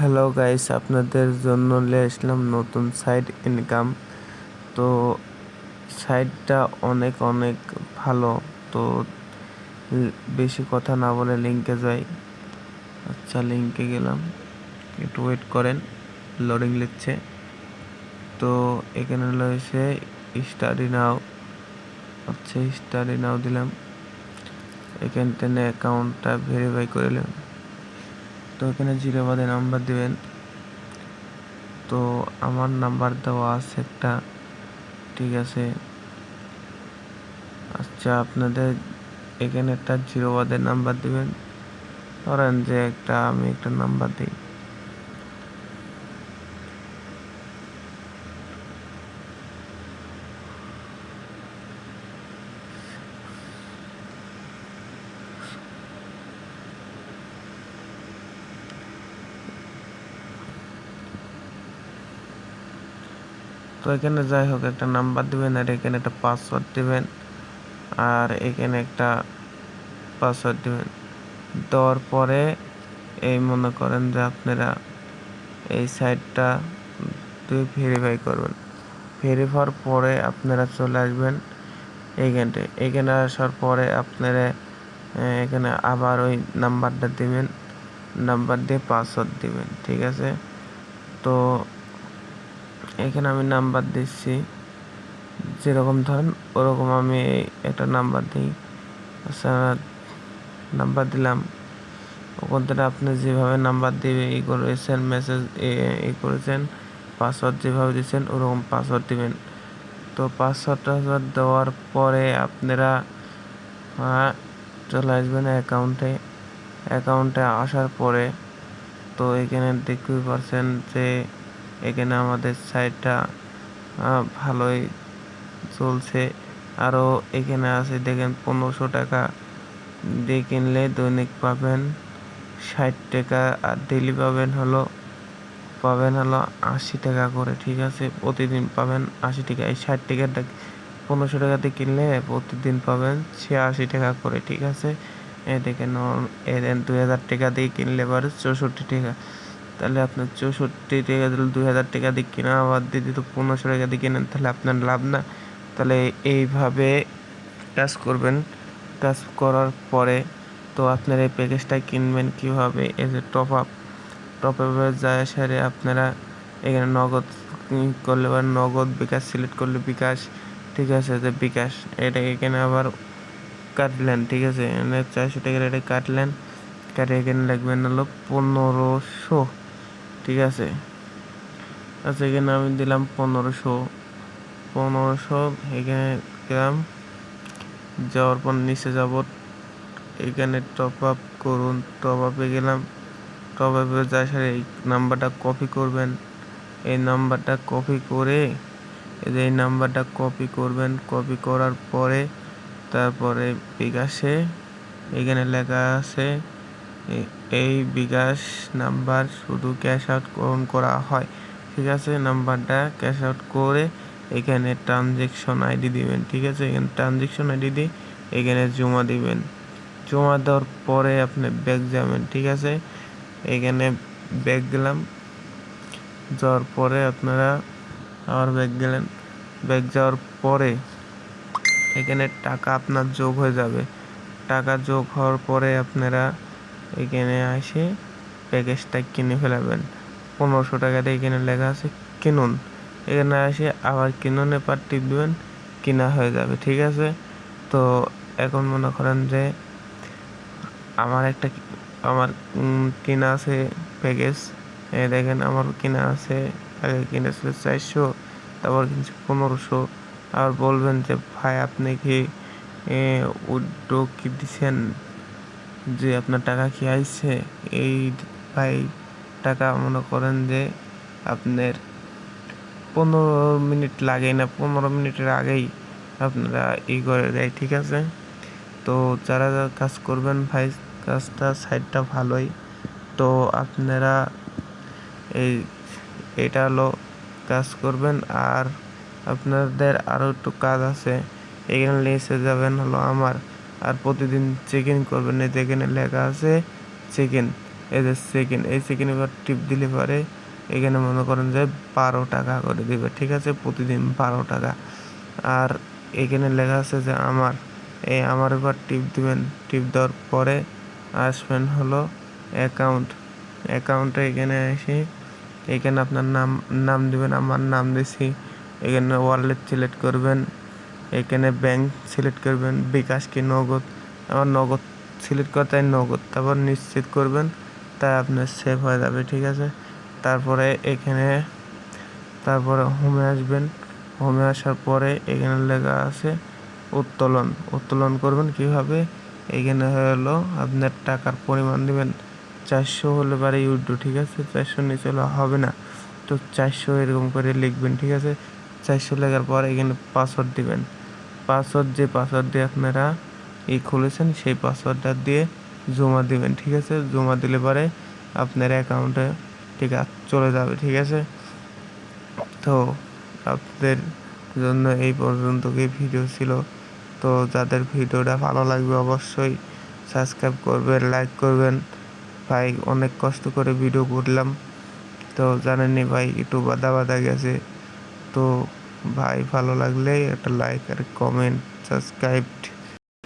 Hello guys আপনাদের জন্য নিয়ে আসলাম নতুন সাইট ইনকাম তো সাইটটা অনেক অনেক ভালো। তো বেশি কথা না বলে লিঙ্কে যাই। আচ্ছা লিঙ্কে গেলাম। একটু ওয়েট করেন। লোডিং লিখছে তো এখানে রয়েছে স্টাডি নাও আচ্ছা স্টাডি নাও দিলাম। এখান থেকে অ্যাকাউন্টটা ভেরিফাই করে নিলাম। তো এখানে জিরো বাদে নাম্বার দেবেন। তো আমার নাম্বার দেওয়া আছে একটা। ঠিক আছে। আচ্ছা আপনাদের এখানে একটা জিরো বাদে নাম্বার দিবেন। ধরেন যে একটা আমি একটা নাম্বার দিই। তো এখানে যাই হোক, একটা নাম্বার দিবেন আর এখানে একটা পাসওয়ার্ড দিবেন। আর এখানে একটা পাসওয়ার্ড দিবেন। দেওয়ার পরে এই মনে করেন যে আপনারা এই সাইটটা দিয়ে ভেরিফাই করবেন। ভেরিফার পরে আপনারা চলে আসবেন এইখানটে এখানে আসার পরে আপনারা এখানে আবার ওই নাম্বারটা দিবেন। নাম্বার দিয়ে পাসওয়ার্ড দিবেন, ঠিক আছে? তো এখানে আমি নাম্বার দিচ্ছি। যেরকম ধরেন, ওরকম আমি একটা নাম্বার দিই। আচ্ছা নাম্বার দিলাম। ওখান থেকে আপনি যেভাবে নাম্বার দিবে, ই করেছেন মেসেজ ই করেছেন পাসওয়ার্ড যেভাবে দিচ্ছেন, ওরকম পাসওয়ার্ড দিবেন। তো পাসওয়ার্ড টাসওয়ার্ড দেওয়ার পরে আপনারা চলে আসবেন অ্যাকাউন্টে অ্যাকাউন্টে আসার পরে তো এখানে দেখতেই পারছেন যে এখানে আমাদের সাইটটা আহ, ভালোই চলছে। আরও এখানে আছে দেখেন পনেরোশো টাকা দিয়ে কিনলে দৈনিক পাবেন ষাট টাকা আর ডেলি পাবেন হলো পাবেন হলো আশি টাকা করে ঠিক আছে? প্রতিদিন পাবেন আশি টাকা। এই ষাট টাকাটা পনেরোশো টাকা দিয়ে কিনলে প্রতিদিন পাবেন ছিয়াশি টাকা করে ঠিক আছে? এ দেখেন এদের দুই হাজার টাকা দিয়ে কিনলে এবারে চৌষট্টি টাকা। তাহলে আপনার চৌষট্টি টাকা দিলে দুই হাজার টাকা দিয়ে কিনা, আবার যদি তো পনেরোশো টাকা দিয়ে কিনেন, তাহলে আপনার লাভ না। তাহলে এইভাবে কাজ করবেন। কাজ করার পরে তো আপনার এই প্যাকেজটা কিনবেন কীভাবে? এই এ টপ আপ টপ আপে যায় সেরে আপনারা এখানে নগদ করলে বা নগদ বিকাশ সিলেক্ট করলে বিকাশ, ঠিক আছে? যে বিকাশ এটা এখানে আবার কাটলেন, ঠিক আছে? এখানে চারশো টাকার এটা কাটলেন। কাটে এখানে লাগবেন হলো পনেরোশো। ঠিক আছে? আচ্ছা এখানে আমি দিলাম পনেরোশো। পনেরোশো, এখানে দিলাম। যাওয়ার পর নিচে যাব। এখানে টপ আপ করুন টপ আপে গেলাম। টপ আপে যা সারে এই নাম্বারটা কপি করবেন। এই নাম্বারটা কপি করে এই নাম্বারটা কপি করবেন। কপি করার পরে তারপরে বিকাশে এখানে লেখা আছে এই বিকাশ নাম্বার শুধু ক্যাশ আউট করা হয়। ঠিক আছে? নাম্বারটা ক্যাশ আউট করে এখানে ট্রানজেকশন আইডি দিবেন। ঠিক আছে? এখানে ট্রানজেকশন আইডি দিয়ে এখানে জমা দিবেন। জমা দেওয়ার পরে আপনি ব্যাগ যাবেন। ঠিক আছে? এখানে ব্যাগ গেলাম। যাওয়ার পরে আপনারা আবার ব্যাগ গেলেন। ব্যাগ যাওয়ার পরে এখানে টাকা আপনার যোগ হয়ে যাবে। টাকা যোগ হওয়ার পরে আপনারা এখানে আসে প্যাকেজটা কিনে ফেলাবেন। পনেরোশো টাকা দিয়ে এখানে লেখা আছে কিনুন। এখানে এসে আবার কিনুনে পার টিপ দেবেন, কিনা হয়ে যাবে, ঠিক আছে? তো এখন মনে করেন যে আমার একটা আমার কিনা আছে প্যাকেজ। দেখেন আমার কিনা আছে, আগে কিনেছিল চারশো, তারপর কিনছি পনেরোশো। আর বলবেন যে, ভাই, আপনি কি উদ্যোগ কি দিচ্ছেন যে আপনার টাকা কি আইছে? এই ভাই টাকা মনে করেন যে আপনার পনেরো মিনিট লাগে না, পনেরো মিনিটের আগেই আপনারা ই করে দেয়, ঠিক আছে? তো যারা কাজ করবেন ভাই, কাজটা সাইডটা ভালোই। তো আপনারা এই, এটা হলো কাজ করবেন। আর আপনাদের আরও একটু কাজ আছে, এখানে লিখে যাবেন হলো আমার। আর প্রতিদিন চেক ইন করবেন। এই যে এখানে লেখা আছে চেক ইন এই যে সেকেন্ড এই সেকেন্ড এবার টিপ দিলে পরে এখানে মনে করেন যে বারো টাকা করে দিবে, ঠিক আছে? প্রতিদিন বারো টাকা। আর এখানে লেখা আছে যে আমার, এই আমার এবার টিপ দিবেন। টিপ দেওয়ার পরে আসবেন হলো অ্যাকাউন্ট অ্যাকাউন্টে এখানে এসে এখানে আপনার নাম নাম দিবেন। আমার নাম দিছি। এখানে ওয়ালেট সিলেক্ট করবেন। এখানে ব্যাংক সিলেক্ট করবেন, বিকাশ কি নগদ আমার নগদ সিলেক্ট করতে হয় নগদ, তারপর নিশ্চিত করবেন, তাই আপনার সেভ হয়ে যাবে, ঠিক আছে? তারপরে এখানে, তারপরে হোমে আসবেন হোমে আসার পরে এখানে লেখা আছে উত্তোলন উত্তোলন করবেন কীভাবে? এখানে হলো আপনার টাকার পরিমাণ দেবেন, চারশো হলে পারে ইউডো ঠিক আছে? চারশো নিচে হলে হবে না, তো চারশো এরকম করে লিখবেন, ঠিক আছে? চারশো লেখার পর এখানে পাসওয়ার্ড দিবেন। পাসওয়ার্ড যে পাসওয়ার্ড দিয়ে আপনারা ই খুলেছেন, সেই পাসওয়ার্ডটা দিয়ে জমা দিবেন, ঠিক আছে? জমা দিলে পরে আপনার অ্যাকাউন্টে ঠিক চলে যাবে, ঠিক আছে? তো আপনাদের জন্য এই পর্যন্ত এই ভিডিও ছিল? তো যাদের ভিডিওটা ভালো লাগবে অবশ্যই সাবস্ক্রাইব করবেন লাইক করবেন। ভাই, অনেক কষ্ট করে ভিডিও করলাম। তো জানেননি ভাই, একটু বাধা বাধা গেছে। তো ভাই ভালো লাগলে একটা লাইক আর কমেন্ট সাবস্ক্রাইব